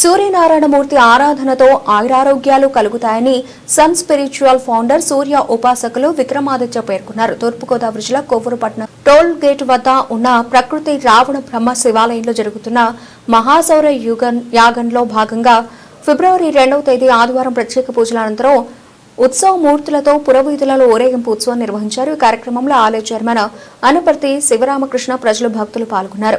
సూర్యనారాయణమూర్తి ఆరాధనతో ఆయురారోగ్యాలు కలుగుతాయని sun spiritual founder సూర్య ఉపాసకులు విక్రమాదిత్య పేర్కొన్నారు. తూర్పుగోదావరి జిల్లా కొవ్వూరుపట్నం టోల్ గేట్ వద్ద ఉన్న ప్రకృతి రావణ బ్రహ్మ శివాలయంలో జరుగుతున్న మహాసౌర యుగన్ యాగంలో భాగంగా ఫిబ్రవరి రెండవ తేదీ ఆదివారం ప్రత్యేక పూజల అనంతరం ఉత్సవ మూర్తులతో పురవీధులలో ఊరేగింపు ఉత్సవం నిర్వహించారు. ఈ కార్యక్రమంలో ఆలయ చైర్మన్ అనుపర్తి శివరామకృష్ణ ప్రజలు భక్తులు పాల్గొన్నారు.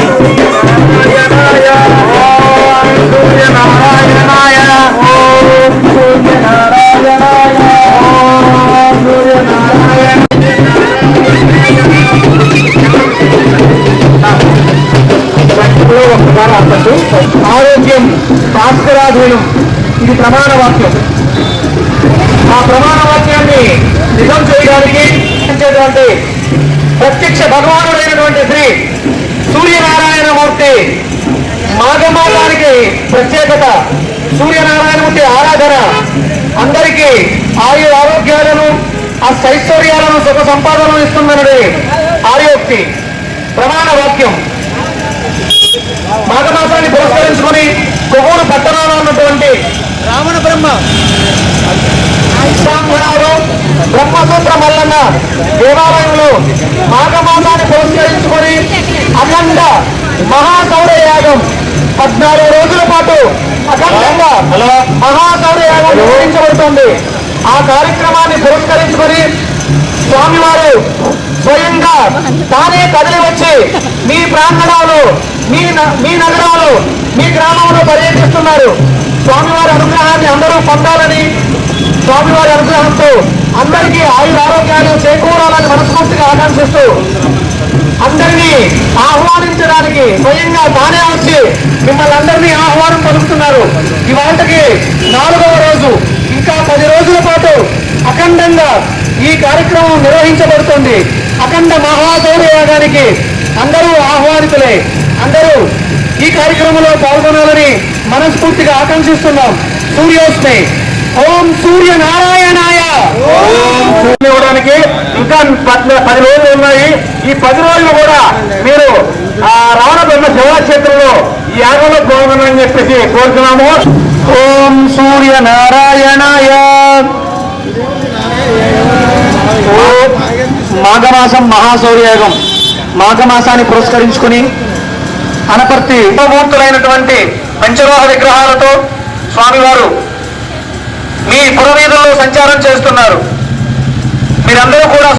భాస్కరాధీనం. ఇది ప్రమాణ వాక్యం. ఆ ప్రమాణ వాక్యాన్ని నిజం చేయడానికి ప్రత్యక్ష భగవానుడైనటువంటి శ్రీ సూర్యనారాయణమూర్తి మాఘమాసానికి ప్రత్యేకత. సూర్యనారాయణమూర్తి ఆరాధన. అందరికీ ఆయు ఆరోగ్యాలను ఆ శైశ్వర్యాలను సుఖ సంపాదనలు ఇస్తుందన్నది ఆర్యోక్తి. ప్రమాణ వాక్యం. మాఘమాసాన్ని పురస్కరించుకొని కొవ్వూరు పట్టణంలో ఉన్నటువంటి రావణ బ్రహ్మ. బ్రాహ్మణాలు బ్రహ్మసూత్ర మల్లన్న దేవాలయంలో మాఘమాసాన్ని పురస్కరించుకొని అఖండ మహాసౌర యాగం పద్నాలుగు రోజుల పాటు అఖండంగా మహాసౌర యాగం నిర్వహించబడుతుంది. ఆ కార్యక్రమాన్ని పురస్కరించుకొని స్వామివారు స్వయంగా తానే కదిలి వచ్చి మీ ప్రాంగణంలో మీ న- మీ నగరాలు మీ గ్రామంలో పర్యటిస్తున్నారు. స్వామివారి అనుగ్రహాన్ని అందరూ పొందాలని స్వామివారి అనుగ్రహంతో అందరికీ ఆయుర ఆరోగ్యాలు చేకూరాలని మనస్ఫూర్తిగా ఆకాంక్షిస్తూ అందరినీ ఆహ్వానించడానికి స్వయంగా తానే వచ్చి మిమ్మల్ని అందరినీ ఆహ్వానం పలుకుతున్నారు. ఇవాళకి నాలుగవ రోజు. ఇంకా పది రోజుల పాటు అఖండంగా ఈ కార్యక్రమం నిర్వహించబడుతుంది. అఖండ మహాశౌర్య యాగానికి అందరూ ఆహ్వానితులే. అందరూ ఈ కార్యక్రమంలో పాల్గొనాలని మనస్ఫూర్తిగా ఆకాంక్షిస్తున్నాం. సూర్యోస్మే. ఓం సూర్య నారాయణాయ ఇవ్వడానికి ఇంకా పది రోజులు ఉన్నాయి. ఈ పది రోజులు కూడా మీరు ఆ రావణ బ్రహ్మ శివక్షేత్రంలో ఈ యాగంలో పాల్గొనని చెప్పేసి కోరుతున్నాము. ఓం సూర్య నారాయణాయ మాఘమాసం మహాశౌర్యాగం మాఘమాసాన్ని పురస్కరించుకుని అనపర్తి ఉపమూర్తులైనటువంటి పంచలోహ విగ్రహాలతో స్వామివారు మీ పురవీధుల్లో సంచారం చేస్తున్నారు. మీరందరూ కూడా